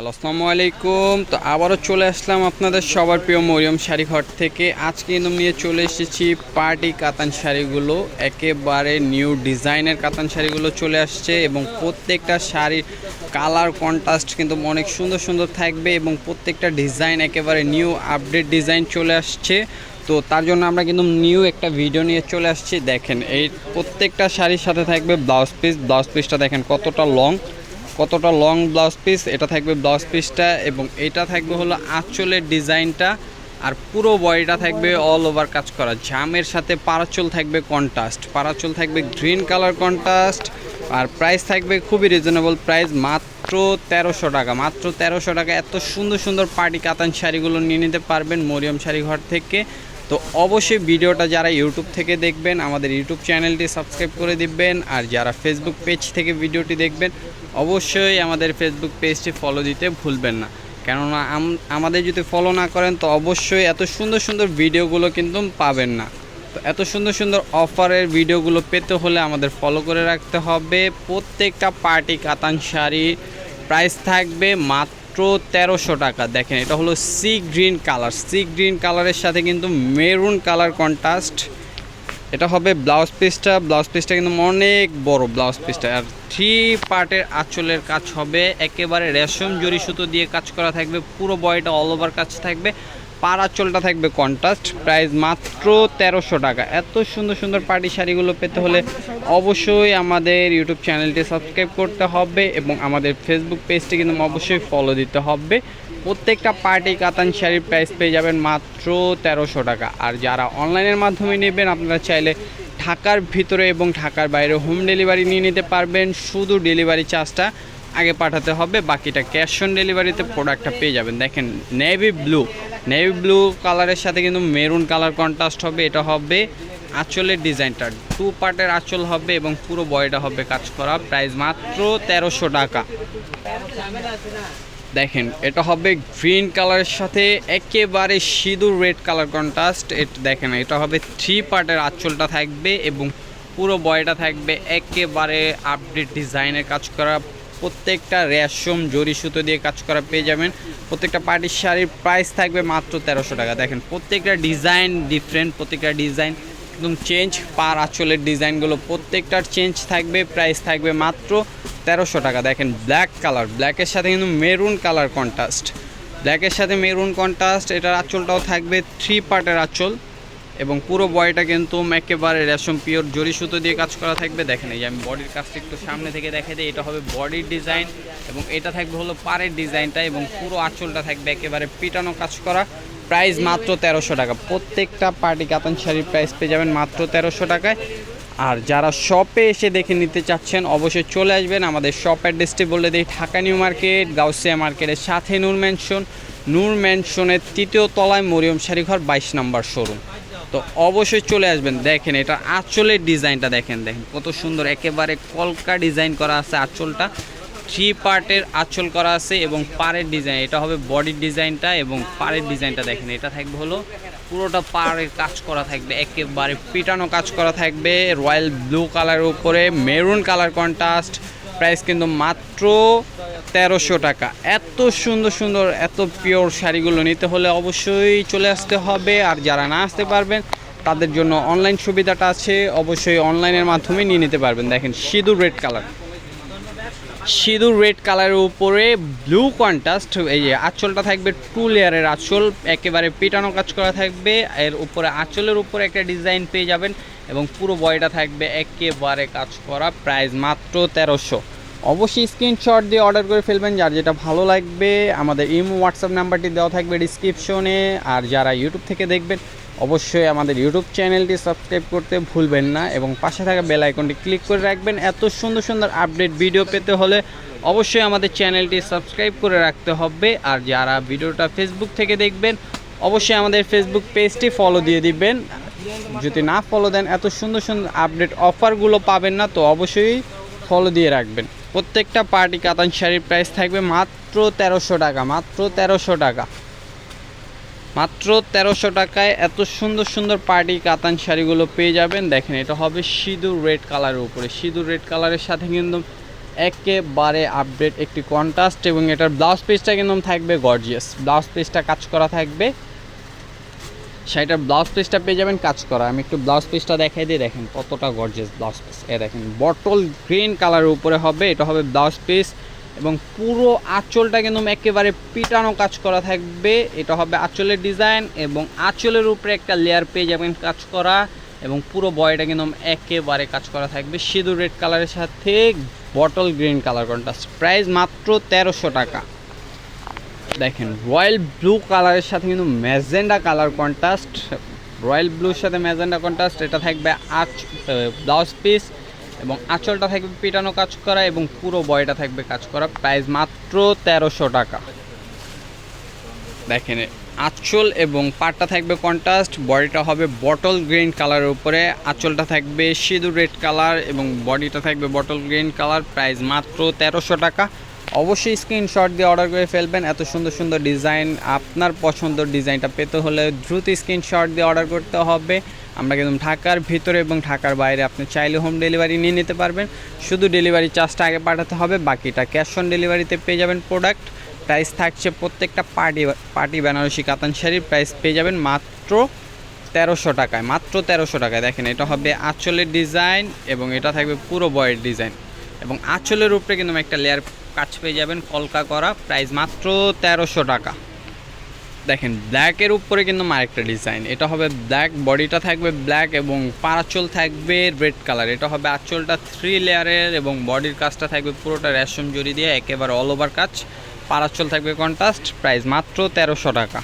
Hello, আসসালামু আলাইকুম। তো আবারও চলে আসলাম আপনাদের সবার প্রিয় মরিয়ম শাড়ি ঘর থেকে। আজকে কিন্তু নিয়ে চলে এসেছি পার্টি কাতান শাড়িগুলো। একেবারে নিউ ডিজাইনের কাতান শাড়িগুলো চলে আসছে এবং প্রত্যেকটা শাড়ির কালার কন্ট্রাস্ট কিন্তু অনেক সুন্দর সুন্দর থাকবে এবং প্রত্যেকটা ডিজাইন একেবারে নিউ আপডেট ডিজাইন চলে আসছে। তো তার জন্য আমরা কিন্তু নিউ একটা ভিডিও নিয়ে চলে আসছি। দেখেন, এই প্রত্যেকটা শাড়ির সাথে থাকবে ব্লাউজ পিস। ব্লাউজ পিসটা দেখেন কতটা লং। কতটা লং ব্লাউজ পিস এটা থাকবে ব্লাউজ পিসটা এবং এটা থাকবে হলো আঁচলের ডিজাইনটা আর পুরো বডিটা থাকবে অল ওভার কাজ করা। জামের সাথে পারাচল থাকবে কন্ট্রাস্ট পারাচল থাকবে গ্রিন কালার কন্ট্রাস্ট আর প্রাইস থাকবে খুবই রিজনেবল প্রাইস মাত্র তেরোশো টাকা, মাত্র তেরোশো টাকা। এত সুন্দর সুন্দর পার্টি কাতান শাড়িগুলো নিয়ে নিতে পারবেন মরিয়ম শাড়ি ঘর থেকে। তো অবশ্যই ভিডিওটা যারা ইউটিউব থেকে দেখবেন, আমাদের ইউটিউব চ্যানেলটি সাবস্ক্রাইব করে দিবেন, আর যারা ফেসবুক পেজ থেকে ভিডিওটি দেখবেন, অবশ্যই আমাদের ফেসবুক পেজটি ফলো দিতে ভুলবেন না। কেননা আম- আমাদের যদি ফলো না করেন, তো অবশ্যই এত সুন্দর সুন্দর ভিডিওগুলো কিন্তু পাবেন না। তো এত সুন্দর সুন্দর অফারের ভিডিওগুলো পেতে হলে আমাদের ফলো করে রাখতে হবে। প্রত্যেকটা পার্টি কাতান শাড়ি প্রাইস থাকবে মাত্র তেরোশো টাকা। দেখেন, এটা হলো sea green colour sea green কালারের সাথে কিন্তু মেরুন কালার কন্ট্রাস্ট এটা হবে ব্লাউজ পিসটা ব্লাউজ পিসটা কিন্তু অনেক বড় ব্লাউজ পিসটা আর থ্রি পার্টের আঁচলের কাজ হবে। একেবারে রেশম জড়ি সুতো দিয়ে কাজ করা থাকবে। পুরো বয়টা অল ওভার কাজ থাকবে। পার আঁচলটা থাকবে কন্ট্রাস্ট। প্রাইস মাত্র তেরোশো টাকা। এত সুন্দর সুন্দর পার্টি শাড়িগুলো পেতে হলে অবশ্যই আমাদের ইউটিউব চ্যানেলটি সাবস্ক্রাইব করতে হবে এবং আমাদের ফেসবুক পেজটি কিন্তু অবশ্যই ফলো দিতে হবে। প্রত্যেকটা পার্টি কাতান শাড়ির প্রাইস পেয়ে যাবেন মাত্র তেরোশো টাকা। আর যারা অনলাইনের মাধ্যমে নেবেন, আপনারা চাইলে ঢাকার ভিতরে এবং ঢাকার বাইরে হোম ডেলিভারি নিয়ে নিতে পারবেন। শুধু ডেলিভারি চার্জটা আগে পাঠাতে হবে, বাকিটা ক্যাশ অন ডেলিভারিতে প্রোডাক্টটা পেয়ে যাবেন। দেখেন নেভি ব্লু নেভি ব্লু কালারের সাথে কিন্তু মেরুন কালার কন্ট্রাস্ট হবে, এটা হবে আঁচলের ডিজাইনটা। টু পার্টের আঁচল হবে এবং পুরো বয়টা হবে কাজ করা, প্রাইস মাত্র তেরোশো টাকা। দেখেন, এটা হবে গ্রিন কালারের সাথে একেবারে সিঁদুর রেড কালার কন্ট্রাস্ট। এটা, দেখেন, এটা হবে থ্রি পার্টের আঁচলটা থাকবে এবং পুরো বয়টা থাকবে একেবারে আপডেট ডিজাইনের কাজ করা প্রত্যেকটা রেশম, জরি সুতো দিয়ে কাজ করা পেয়ে যাবেন। প্রত্যেকটা পার্টির শাড়ির প্রাইস থাকবে মাত্র তেরোশো টাকা। দেখেন, প্রত্যেকটা ডিজাইন ডিফারেন্ট প্রত্যেকটা ডিজাইন একদম চেঞ্জ পার আঁচলের ডিজাইনগুলো প্রত্যেকটার চেঞ্জ থাকবে প্রাইস থাকবে মাত্র তেরোশো টাকা। দেখেন ব্ল্যাক কালার ব্ল্যাকের সাথে কিন্তু মেরুন কালার কন্ট্রাস্ট ব্ল্যাকের সাথে মেরুন কন্ট্রাস্ট এটার আঁচলটাও থাকবে থ্রি পার্টের আঁচল। এবং পুরো বয়টা কিন্তু একেবারে রেশম পিওর জরি সুতো দিয়ে কাজ করা থাকবে। দেখেন এই যে আমি বডির কাজটা একটু সামনে থেকে দেখে দিই, এটা হবে বডির ডিজাইন এবং এটা থাকবে হলো পাড়ের ডিজাইনটা এবং পুরো আঁচলটা থাকবে একেবারে পিটানো কাজ করা। প্রাইস মাত্র তেরোশো টাকা। প্রত্যেকটা পার্টি কাতান শাড়ির প্রাইস পেয়ে যাবেন মাত্র তেরোশো টাকায়। আর যারা শপে এসে দেখে নিতে চাচ্ছেন, অবশ্যই চলে আসবেন আমাদের শপ অ্যাড্রেসটি বলে দিই, ঢাকা নিউ মার্কেট, গাউসিয়া মার্কেটের সাথে নূর ম্যানশন নূর ম্যানশনের তৃতীয় তলায় মরিয়ম শাড়িঘর, বাইশ নম্বর শোরুম তো অবশ্যই চলে আসবেন। দেখেন, এটা আঁচলের ডিজাইনটা দেখেন দেখেন, কত সুন্দর। একেবারে কলকা ডিজাইন করা আছে আঁচলটা। থ্রি পার্টের আঁচল করা আছে এবং পাড়ের ডিজাইন। এটা হবে বডির ডিজাইনটা এবং পাড়ের ডিজাইনটা দেখেন। এটা থাকবে হলো পুরোটা পাড়ের কাজ করা থাকবে, একেবারে পিটানো কাজ করা থাকবে, রয়্যাল ব্লু কালারের উপরে, মেরুন কালার কন্ট্রাস্ট প্রাইস কিন্তু মাত্র তেরোশো টাকা। এত সুন্দর সুন্দর, এত পিওর শাড়িগুলো নিতে হলে অবশ্যই চলে আসতে হবে। আর যারা না আসতে পারবেন, তাদের জন্য অনলাইন সুবিধাটা আছে। অবশ্যই অনলাইনের মাধ্যমে নিয়ে নিতে পারবেন। দেখেন সিঁদুর রেড কালার সিঁদুর রেড কালারের উপরে ব্লু কন্ট্রাস্ট, এই যে আঁচলটা থাকবে টু লেয়ারের আঁচল, একেবারে পেটানো কাজ করা থাকবে, এর উপরে আঁচলের উপরে একটা ডিজাইন পেয়ে যাবেন এবং পুরো বয়টা থাকবে একেবারে কাজ করা প্রাইস মাত্র তেরোশো। অবশ্যই স্ক্রিনশট দিয়ে অর্ডার করে ফেলবেন, যার যেটা ভালো লাগবে। আমাদের ইমো হোয়াটসঅ্যাপ নাম্বারটি দেওয়া থাকবে ডিসক্রিপশনে আর যারা ইউটিউব থেকে দেখবেন অবশ্যই আমাদের ইউটিউব চ্যানেলটি সাবস্ক্রাইব করতে ভুলবেন না এবং পাশে থাকা বেল আইকনটি ক্লিক করে রাখবেন। এত সুন্দর সুন্দর আপডেট ভিডিও পেতে হলে অবশ্যই আমাদের চ্যানেলটি সাবস্ক্রাইব করে রাখতে হবে। আর যারা ভিডিওটা ফেসবুক থেকে দেখবেন, অবশ্যই আমাদের ফেসবুক পেজটি ফলো দিয়ে দিবেন। যদি না ফলো দেন, এত সুন্দর সুন্দর আপডেট অফারগুলো পাবেন না, তো অবশ্যই ফলো দিয়ে রাখবেন। প্রত্যেকটা পার্টি কাতান শাড়ির প্রাইস থাকবে মাত্র তেরোশো টাকা, মাত্র তেরোশো টাকা। মাত্র তেরোশো টাকায় এত সুন্দর সুন্দর পার্টি কাতান শাড়িগুলো পেয়ে যাবেন। দেখেন, এটা হবে সিঁদুর রেড কালারের উপরে। সিঁদুর রেড কালারের সাথে কিন্তু একেবারে আপডেট একটি কন্ট্রাস্ট এবং এটার ব্লাউজ পিসটা কিন্তু থাকবে গর্জিয়াস ব্লাউজ পিসটা কাজ করা থাকবে। সেটার ব্লাউজ পিসটা পেয়ে যাবেন কাজ করা। আমি একটু ব্লাউজ পিসটা দেখাই দিই। দেখেন, কতটা গর্জিয়াস ব্লাউজ পিস এ দেখেন বটল গ্রিন কালারের উপরে হবে। এটা হবে ব্লাউজ পিস এবং পুরো আঁচলটা কিন্তু একেবারে পিটানো কাজ করা থাকবে। এটা হবে আঁচলের ডিজাইন এবং আঁচলের উপরে একটা লেয়ার পেয়ে যাবেন কাজ করা এবং পুরো বয়টা কিন্তু একেবারে কাজ করা থাকবে সিঁদুর রেড কালারের সাথে bottle green colour contrast price মাত্র তেরোশো টাকা। দেখেন রয়্যাল ব্লু কালারের সাথে কিন্তু ম্যাজেন্ডা কালার কন্ট্রাস্ট রয়্যাল ব্লুর সাথে ম্যাজেন্ডা কন্ট্রাস্ট এটা থাকবে আচ ব্লাউজ পিস এবং আঁচলটা থাকবে পিটানো কাজ করা এবং পুরো বয়টা থাকবে কাজ করা। প্রাইস মাত্র তেরোশো টাকা। দেখেন, আঁচল এবং পাটটা থাকবে কন্ট্রাস্ট, বডিটা হবে বটল গ্রিন কালারের উপরে। আঁচলটা থাকবে সিঁদুর রেড কালার এবং বডিটা থাকবে বটল গ্রিন কালার। প্রাইস মাত্র তেরোশো টাকা। অবশ্যই স্ক্রিনশট দিয়ে অর্ডার করে ফেলবেন। এত সুন্দর সুন্দর ডিজাইন, আপনার পছন্দের ডিজাইনটা পেতে হলে দ্রুত স্ক্রিনশট দিয়ে অর্ডার করতে হবে। আমরা কিন্তু ঢাকার ভিতরে এবং ঢাকার বাইরে আপনি চাইলে হোম ডেলিভারি নিয়ে নিতে পারবেন। শুধু ডেলিভারি চার্জটা আগে পাঠাতে হবে, বাকিটা ক্যাশ অন ডেলিভারিতে পেয়ে যাবেন প্রোডাক্ট প্রাইস থাকছে প্রত্যেকটা পার্টি পার্টি বেনারসি কাতান শাড়ির প্রাইস পেয়ে যাবেন মাত্র তেরোশো টাকায়, মাত্র তেরোশো টাকায়। দেখেন, এটা হবে আঁচলের ডিজাইন এবং এটা থাকবে পুরো বয়ের ডিজাইন এবং আঁচলের উপরে কিন্তু একটা লেয়ার কাজ পেয়ে যাবেন, কলকা করা প্রাইস মাত্র তেরোশো টাকা। দেখেন ব্ল্যাকের উপরে কিন্তু আরেকটা ডিজাইন এটা হবে ব্ল্যাক বডিটা থাকবে ব্ল্যাক এবং পারাচল থাকবে রেড কালার এটা হবে আঁচলটা থ্রি লেয়ারের এবং বডির কাজটা থাকবে পুরোটা রেশম জড়ি দিয়ে, একেবারে অল ওভার কাজ। পারাচল থাকবে কন্ট্রাস্ট প্রাইস মাত্র তেরোশো টাকা।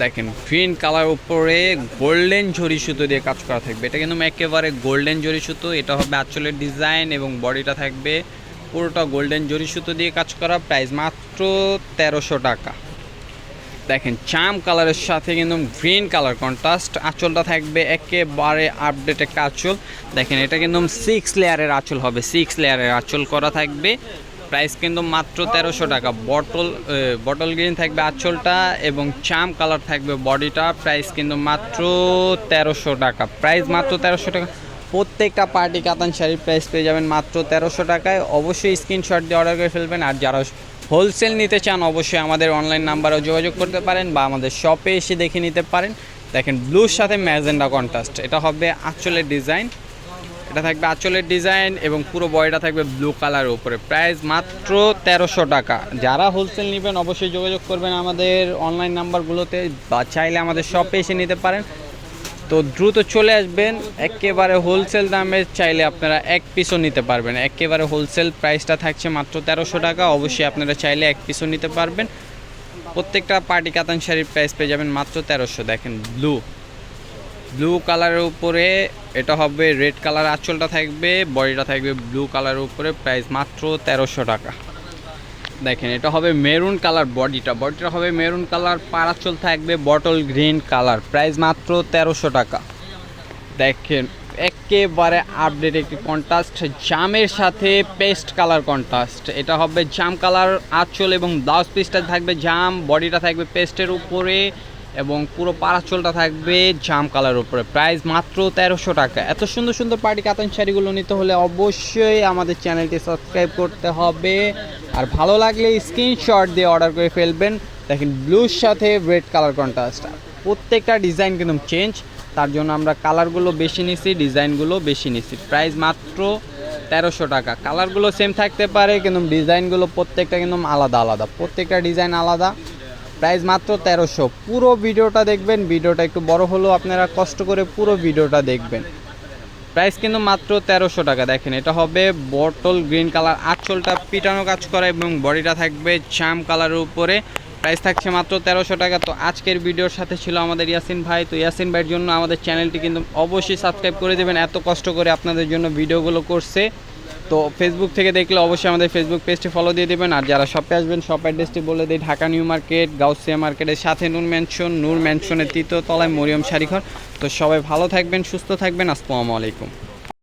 দেখেন গ্রিন কালার উপরে গোল্ডেন ঝরি সুতো দিয়ে কাজ করা থাকবে। এটা কিন্তু একেবারে গোল্ডেন জরি সুতো। এটা হবে আঁচলের ডিজাইন এবং বডিটা থাকবে পুরোটা গোল্ডেন জরি সুতো দিয়ে কাজ করা। প্রাইস মাত্র তেরোশো টাকা। দেখেন চাম কালারের সাথে কিন্তু গ্রিন কালার কন্ট্রাস্ট আঁচলটা থাকবে একেবারে আপডেটেড আঁচল দেখেন, এটা কিন্তু সিক্স লেয়ারের আঁচল হবে। সিক্স লেয়ারের আঁচল করা থাকবে। প্রাইস কিন্তু মাত্র তেরোশো টাকা। বটল বটল গ্রিন থাকবে আঁচলটা এবং চাম কালার থাকবে বডিটা প্রাইস কিন্তু মাত্র তেরোশো টাকা। প্রাইস মাত্র তেরোশো টাকা। প্রত্যেকটা পার্টি কাতান শাড়ির প্রাইস পেয়ে যাবেন মাত্র তেরোশো টাকায়। অবশ্যই স্ক্রিনশট দিয়ে অর্ডার করে ফেলবেন। আর যারা হোলসেল নিতে চান, অবশ্যই আমাদের অনলাইন নাম্বারেও যোগাযোগ করতে পারেন বা আমাদের শপে এসে দেখে নিতে পারেন। দেখেন ব্লুর সাথে ম্যাজেন্ডা কন্ট্রাস্ট এটা হবে আঁচলের ডিজাইন এটা থাকবে আঁচলের ডিজাইন এবং পুরো বয়টা থাকবে ব্লু কালারের উপরে। প্রাইস মাত্র তেরোশো টাকা। যারা হোলসেল নেবেন, অবশ্যই যোগাযোগ করবেন আমাদের অনলাইন নাম্বারগুলোতে বা চাইলে আমাদের শপে এসে নিতে পারেন। তো দ্রুত চলে আসবেন। একেবারে হোলসেল দামে চাইলে আপনারা এক পিসও নিতে পারবেন। একেবারে হোলসেল প্রাইসটা থাকছে মাত্র তেরোশো টাকা। অবশ্যই আপনারা চাইলে এক পিসও নিতে পারবেন। প্রত্যেকটা পার্টি কাতান শাড়ির প্রাইস পেয়ে যাবেন মাত্র তেরোশো। দেখেন ব্লু ব্লু কালারের উপরে এটা হবে রেড কালার আঁচলটা থাকবে বডিটা থাকবে ব্লু কালারের উপরে প্রাইস মাত্র তেরোশো টাকা। দেখেন, এটা হবে মেরুন কালার বডিটা। বডিটা হবে মেরুন কালার পারাচল থাকবে বটল গ্রিন কালার। প্রাইস মাত্র তেরোশো টাকা। দেখেন, একেবারে আপডেট একটি কন্ট্রাস্ট জামের সাথে পেস্ট কালার কন্ট্রাস্ট এটা হবে জাম কালার আঁচল এবং ব্লাউজ পিসটা থাকবে জাম বডিটা থাকবে পেস্টের উপরে। এবং পুরো পারাচলটা থাকবে জাম কালার উপরে। প্রাইস মাত্র তেরোশো টাকা। এত সুন্দর সুন্দর পার্টি কাতান শাড়িগুলো নিতে হলে অবশ্যই আমাদের চ্যানেলটি সাবস্ক্রাইব করতে হবে। আর ভালো লাগলে স্ক্রিনশট দিয়ে অর্ডার করে ফেলবেন। দেখেন ব্লুর সাথে রেড কালার কন্ট্রাস্ট প্রত্যেকটা ডিজাইন কিন্তু চেঞ্জ। তার জন্য আমরা কালারগুলো বেশি নিছি, ডিজাইনগুলো বেশি নিছি। প্রাইস মাত্র তেরোশো টাকা। কালারগুলো সেম থাকতে পারে, কিন্তু ডিজাইনগুলো প্রত্যেকটা কিন্তু আলাদা আলাদা। প্রত্যেকটা ডিজাইন আলাদা। প্রাইস মাত্র তেরোশো। পুরো ভিডিওটা দেখবেন, ভিডিওটা একটু বড় হলেও আপনারা কষ্ট করে পুরো ভিডিওটা দেখবেন। প্রাইস কিন্তু মাত্র তেরোশো টাকা, দেখেন, এটা হবে বটল গ্রিন কালার, আঁচলটা পিটানো কাজ করা এবং বডিটা থাকবে চাম কালারের উপরে। প্রাইস থাকছে মাত্র তেরোশো টাকা। তো আজকের ভিডিওর সাথে ছিল আমাদের ইয়াসিন ভাই। তো ইয়াসিন ভাইয়ের জন্য আমাদের চ্যানেলটি কিন্তু অবশ্যই সাবস্ক্রাইব করে দেবেন। এত কষ্ট করে আপনাদের জন্য ভিডিওগুলো করছে। তো ফেসবুক থেকে দেখলে অবশ্যই আমাদের ফেসবুক পেজটি ফলো দিয়ে দেবেন। আর যারা শপে আসবেন শপ অ্যাড্রেসটি বলে দিই, ঢাকা নিউ মার্কেট, গাউসিয়া মার্কেটের সাথে নূর ম্যানশন নূর ম্যানশনের তৃতীয় তলায় মরিয়ম শাড়িঘর। তো সবাই ভালো থাকবেন, সুস্থ থাকবেন। আসসালামু আলাইকুম।